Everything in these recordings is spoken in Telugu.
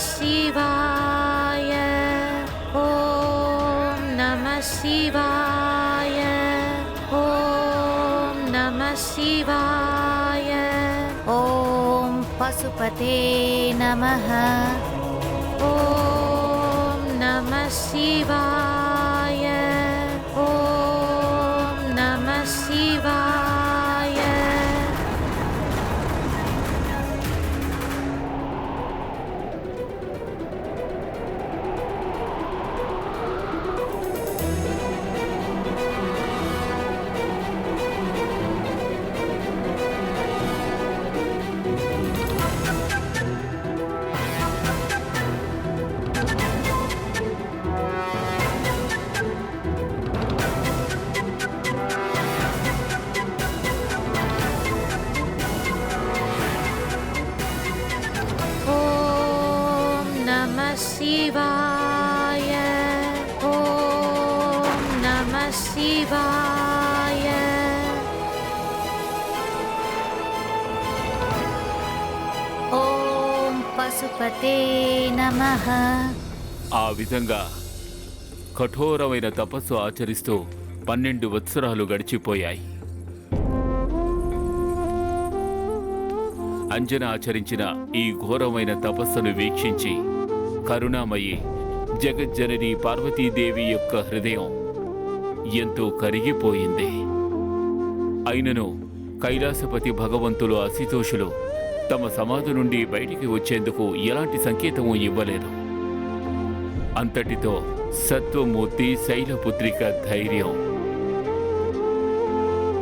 शिवाय। ॐ नमः शिवाय। ॐ नमः शिवाय। ॐ पशुपते नमः। शिवाय ॐ नमः शिवाय ॐ पशुपते नमः ఆ విధంగా కఠోరమైన తపస్సు ఆచరిస్తూ పన్నెండు వత్సరాలు గడిచిపోయాయి అంజన ఆచరించిన ఈ ఘోరమైన తపస్సును వీక్షించి కరుణామయి జగజ్జనని పార్వతీదేవి యొక్క హృదయం ఎంతో కరిగిపోయింది. అయినను కైలాసపతి భగవంతులు అసితోషులు తమ సమాధి నుండి బయటికి వచ్చేందుకు ఎలాంటి సంకేతము ఇవ్వలేదు. అంతటితో సత్వమూర్తి శైలపుత్రిక ధైర్యం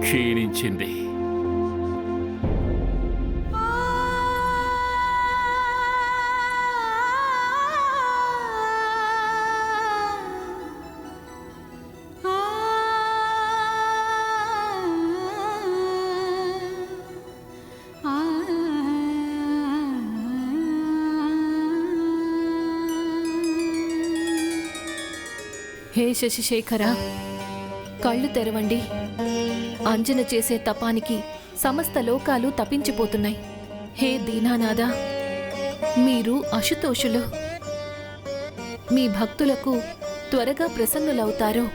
క్షీణించింది. హే శశిశేఖర కళ్ళు తెరవండి. అంజన చేసే తపానికి సమస్త లోకాలు తపించిపోతున్నాయి హే దీనానాథ మీరు అశుతోషులు. మీ భక్తులకు త్వరగా ప్రసన్నులవుతారు.